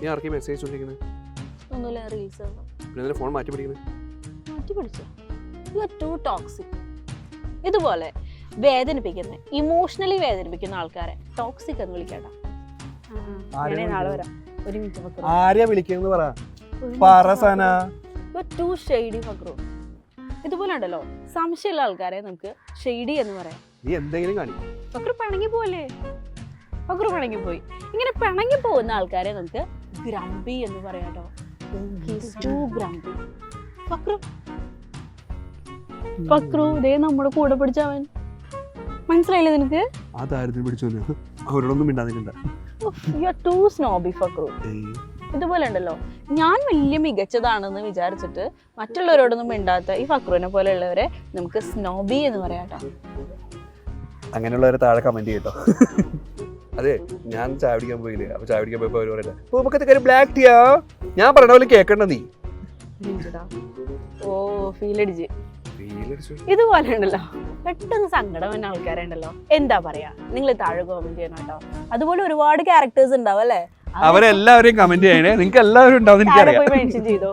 നീ ആർക്കും മെസ്സേജ് ചോദിക്കുന്നത് ഒന്നുമില്ല റീൽസ് പിന്നെ ഫോൺ മാറ്റി പിടിക്കുന്നത് മാറ്റി പിടിച്ചോ? യു ആർ ടു ടോക്സിക് ഇതുപോലെ വേദനിപ്പിക്കുന്ന ഇമോഷണലി വേദനിപ്പിക്കുന്ന ആൾക്കാരെ ടോക്സിക് എന്ന് വിളിക്കണ്ട ആരെയാ ഞാനേ നാളെ? വരാം. ഒരു മിനിറ്റ് ആരെയാ വിളിക്കുന്നത് പറ. പറ സന. To shady Fakru. ഇതുപോലെ ഉണ്ടല്ലോ സംശയമുള്ള ആൾക്കാരെ നമുക്ക് ഷെയ്ഡി എന്ന് പറയാം. നീ എന്തെങ്കിലും കാണിക്കും. ഫക്രു പിണങ്ങി പോലെ ഫക്രു പിണങ്ങി പോയി. ഇങ്ങനെ പിണങ്ങി പോകുന്ന ആൾക്കാരെ നമുക്ക് ഗ്രംബി എന്ന് പറയാട്ടോ കേട്ടോ. ടു ഗ്രംബി? ഫക്രു. ഫക്രു ദേ നമ്മുടെ കൂടെ പിടിച്ചവൻ മനസ്സിലായില്ലേ നിനക്ക്? ദാരിദ്ര്യം പിടിച്ചു അവരോടൊന്നും ആർ ടു സ്നോബി ഫക്രു. ഇതുപോലെ ഉണ്ടല്ലോ. ഞാൻ വലിയ മികച്ചതാണെന്ന് വിചാരിച്ചിട്ട് മറ്റുള്ളവരോടൊന്നും മിണ്ടാത്ത ഈ ഫക്രുവിനെ പോലെയുള്ളവരെ നമുക്ക് സ്നോബി എന്ന് പറയാട്ടോ അങ്ങനെയുള്ളവരെ താഴെ കമന്റ് ചെയ്യട്ടോ. അതെ ഞാൻ ചായ പിടിക്കാൻ പോയില്ലേ? അപ്പൊ ചായ പിടിക്കാൻ പോയപ്പോ അവർ കാര്യം ബ്ലാക്ക് ടീയാ ഞാൻ പറഞ്ഞ പോലെ കേക്കണ്ട നീ. ഓ ഫീൽ അടിച്ച്. ഇതുപോലെ ഉണ്ടല്ലോ. പെട്ടെന്ന് സങ്കടം വന്ന ആൾക്കാരുണ്ടല്ലോ എന്താ പറയാ? നിങ്ങൾ താഴെ കോമന്റ് ചെയ്യണം കേട്ടോ. അതുപോലെ ഒരുപാട് ക്യാരക്ടേഴ്സ് ഉണ്ടാവും അല്ലേ? അവരെല്ലാവരെയും കമന്റ് ചെയ്യണേ. നിങ്ങൾക്ക് എല്ലാവരും ഉണ്ടാവും എനിക്കറിയാം. പോയി മെൻഷൻ ചെയ്തോ?